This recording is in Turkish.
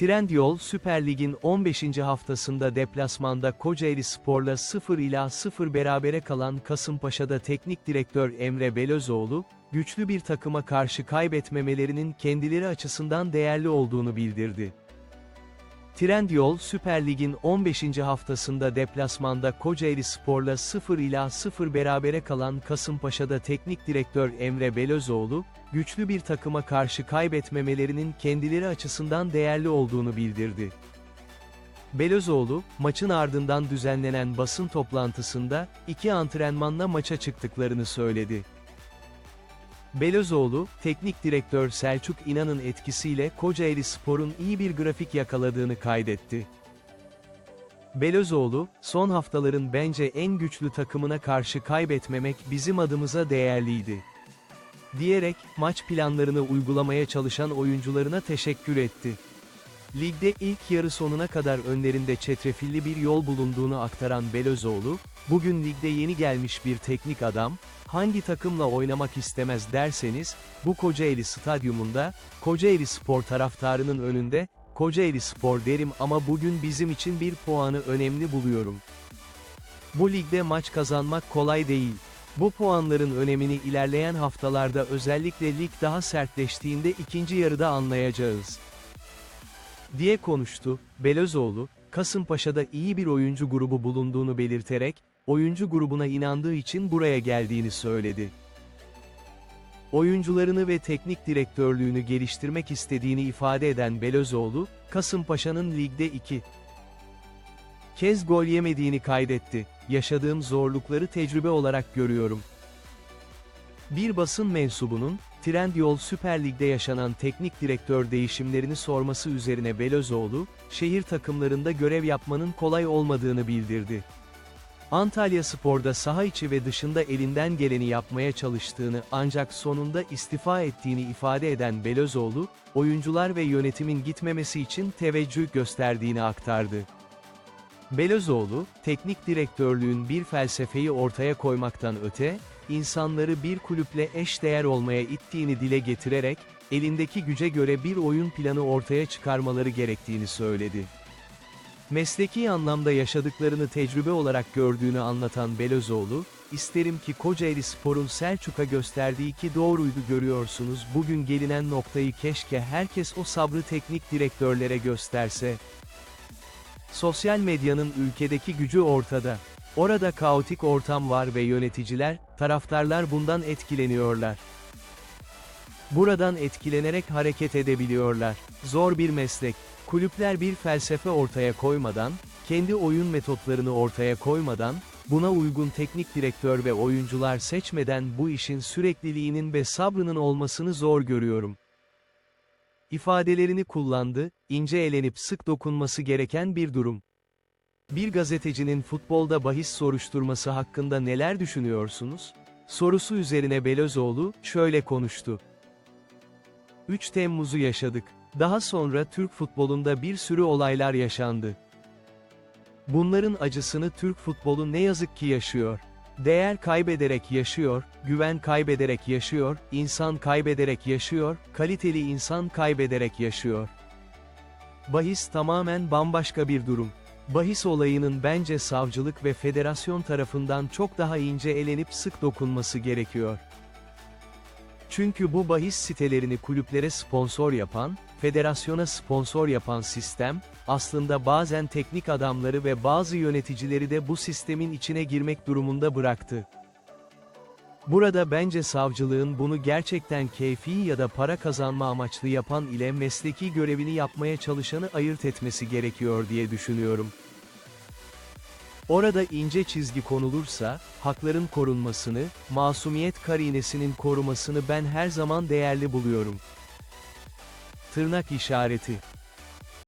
Trendyol Süper Lig'in 15. haftasında deplasmanda Kocaeli Spor'la 0 ila 0 berabere kalan Kasımpaşa'da teknik direktör Emre Belözoğlu, güçlü bir takıma karşı kaybetmemelerinin kendileri açısından değerli olduğunu bildirdi. Trendyol Süper Lig'in 15. haftasında deplasmanda Kocaeli Spor'la 0 ila 0 berabere kalan Kasımpaşa'da teknik direktör Emre Belözoğlu, güçlü bir takıma karşı kaybetmemelerinin kendileri açısından değerli olduğunu bildirdi. Belözoğlu, maçın ardından düzenlenen basın toplantısında, iki antrenmanla maça çıktıklarını söyledi. Belözoğlu, teknik direktör Selçuk İnan'ın etkisiyle Kocaeli Spor'un iyi bir grafik yakaladığını kaydetti. Belözoğlu, son haftaların bence en güçlü takımına karşı kaybetmemek bizim adımıza değerliydi. Diyerek, maç planlarını uygulamaya çalışan oyuncularına teşekkür etti. Ligde ilk yarı sonuna kadar önlerinde çetrefilli bir yol bulunduğunu aktaran Belözoğlu, bugün ligde yeni gelmiş bir teknik adam, hangi takımla oynamak istemez derseniz, bu Kocaeli Stadyumunda, Kocaeli Spor taraftarının önünde, Kocaeli Spor derim ama bugün bizim için bir puanı önemli buluyorum. Bu ligde maç kazanmak kolay değil. Bu puanların önemini ilerleyen haftalarda özellikle lig daha sertleştiğinde ikinci yarıda anlayacağız. Diye konuştu, Belözoğlu, Kasımpaşa'da iyi bir oyuncu grubu bulunduğunu belirterek, oyuncu grubuna inandığı için buraya geldiğini söyledi. Oyuncularını ve teknik direktörlüğünü geliştirmek istediğini ifade eden Belözoğlu, Kasımpaşa'nın ligde 2 kez gol yemediğini kaydetti. Yaşadığım zorlukları tecrübe olarak görüyorum. Bir basın mensubunun, Trendyol Süper Lig'de yaşanan teknik direktör değişimlerini sorması üzerine Belözoğlu, şehir takımlarında görev yapmanın kolay olmadığını bildirdi. Antalya Spor'da saha içi ve dışında elinden geleni yapmaya çalıştığını ancak sonunda istifa ettiğini ifade eden Belözoğlu, oyuncular ve yönetimin gitmemesi için teveccüh gösterdiğini aktardı. Belözoğlu, teknik direktörlüğün bir felsefeyi ortaya koymaktan öte, insanları bir kulüple eşdeğer olmaya ittiğini dile getirerek, elindeki güce göre bir oyun planı ortaya çıkarmaları gerektiğini söyledi. Mesleki anlamda yaşadıklarını tecrübe olarak gördüğünü anlatan Belözoğlu, isterim ki Kocaeli Spor'un Selçuk'a gösterdiği ki doğruydu görüyorsunuz bugün gelinen noktayı keşke herkes o sabrı teknik direktörlere gösterse. Sosyal medyanın ülkedeki gücü ortada. Orada kaotik ortam var ve yöneticiler, taraftarlar bundan etkileniyorlar. Buradan etkilenerek hareket edebiliyorlar. Zor bir meslek. Kulüpler bir felsefe ortaya koymadan, kendi oyun metotlarını ortaya koymadan, buna uygun teknik direktör ve oyuncular seçmeden bu işin sürekliliğinin ve sabrının olmasını zor görüyorum. İfadelerini kullandı, ince elenip sık dokunması gereken bir durum. Bir gazetecinin futbolda bahis soruşturması hakkında neler düşünüyorsunuz? Sorusu üzerine Belözoğlu, şöyle konuştu. 3 Temmuz'u yaşadık. Daha sonra Türk futbolunda bir sürü olaylar yaşandı. Bunların acısını Türk futbolu ne yazık ki yaşıyor. Değer kaybederek yaşıyor, güven kaybederek yaşıyor, insan kaybederek yaşıyor, kaliteli insan kaybederek yaşıyor. Bahis tamamen bambaşka bir durum. Bahis olayının bence savcılık ve federasyon tarafından çok daha ince elenip sık dokunması gerekiyor. Çünkü bu bahis sitelerini kulüplere sponsor yapan, federasyona sponsor yapan sistem, aslında bazen teknik adamları ve bazı yöneticileri de bu sistemin içine girmek durumunda bıraktı. Burada bence savcılığın bunu gerçekten keyfi ya da para kazanma amaçlı yapan ile mesleki görevini yapmaya çalışanı ayırt etmesi gerekiyor diye düşünüyorum. Orada ince çizgi konulursa, hakların korunmasını, masumiyet karinesinin korumasını ben her zaman değerli buluyorum. Tırnak işareti